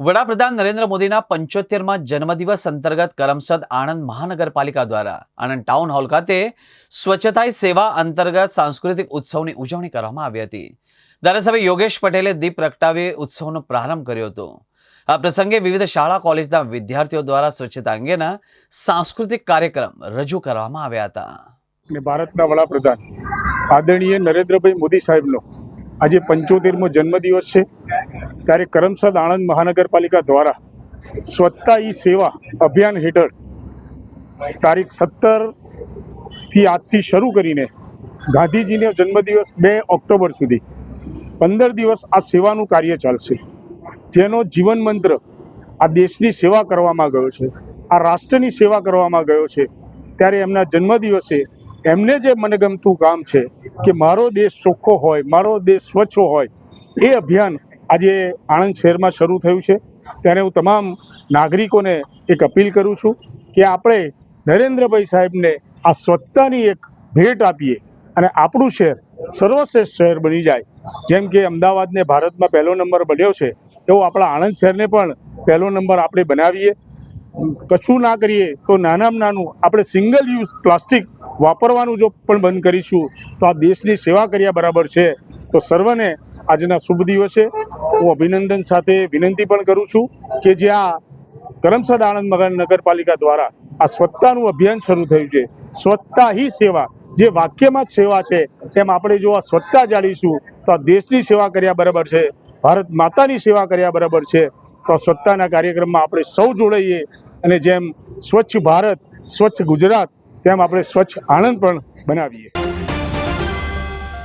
વડાપ્રધાન નરેન્દ્ર મોદીના પંચોતેરમાં જન્મદિવસ અંતર્ગત કરમસદ આણંદ મહાનગરપાલિકા દ્વારા આણંદ ટાઉન હોલ ખાતે સ્વચ્છતા સેવા અંતર્ગત સાંસ્કૃતિક ઉત્સવની ઉજવણી કરવામાં આવી હતી. ધારાસભ્ય યોગેશ પટેલે દીપ પ્રગટાવી ઉત્સવનો પ્રારંભ કર્યો હતો. આ પ્રસંગે વિવિધ શાળા, કોલેજના વિદ્યાર્થીઓ દ્વારા સ્વચ્છતા અંગેના સાંસ્કૃતિક કાર્યક્રમ રજૂ કરવામાં આવ્યા હતા. ભારતના વડાપ્રધાન આદરણીય નરેન્દ્રભાઈ મોદી સાહેબનો આજે પંચોતેરમો જન્મદિવસ છે. ત્યારે કરમસદ આણંદ મહાનગરપાલિકા દ્વારા સ્વચ્છતા ઈ સેવા અભિયાન હેઠળ તારીખ સત્તરથી આજથી શરૂ કરીને ગાંધીજીનો જન્મદિવસ બે ઓક્ટોબર સુધી પંદર દિવસ આ સેવાનું કાર્ય ચાલશે. જેનો જીવન મંત્ર આ દેશની સેવા કરવામાં ગયો છે, આ રાષ્ટ્રની સેવા કરવામાં ગયો છે, ત્યારે એમના જન્મદિવસે એમને જે મનગમતું કામ છે કે મારો દેશ ચોખ્ખો હોય, મારો દેશ સ્વચ્છ હોય, એ અભિયાન આજે આણંદ શહેરમાં શરૂ થયું છે. ત્યારે હું તમામ નાગરિકોને એક અપીલ કરું છું કે આપણે નરેન્દ્રભાઈ સાહેબને આ સ્વચ્છતાની એક ભેટ આપીએ અને આપણું શહેર સર્વશ્રેષ્ઠ શહેર બની જાય. જેમ કે અમદાવાદને ભારતમાં પહેલો નંબર બન્યો છે, એવો આપણા આણંદ શહેરને પણ પહેલો નંબર આપણે બનાવીએ. કશું ના કરીએ તો નાનામાં નાનું આપણે સિંગલ યુઝ પ્લાસ્ટિક વાપરવાનું જો પણ બંધ કરીશું, તો આ દેશની સેવા કર્યા બરાબર છે. તો સર્વને આજના શુભ દિવસે હું અભિનંદન સાથે વિનંતી પણ કરું છું કે જ્યાં કરમસદ આણંદ મગર નગરપાલિકા દ્વારા આ સ્વચ્છતાનું અભિયાન શરૂ થયું છે. સ્વચ્છતા હી સેવા, જે વાક્યમાં જ સેવા છે, તેમ આપણે જો આ સ્વચ્છતા જાળીશું, તો આ દેશની સેવા કર્યા બરાબર છે, ભારત માતાની સેવા કર્યા બરાબર છે, તો આ સ્વચ્છતાના કાર્યક્રમમાં આપણે સૌ જોડાઈએ અને જેમ સ્વચ્છ ભારત, સ્વચ્છ ગુજરાત, તેમ આપણે સ્વચ્છ આણંદ પણ બનાવીએ.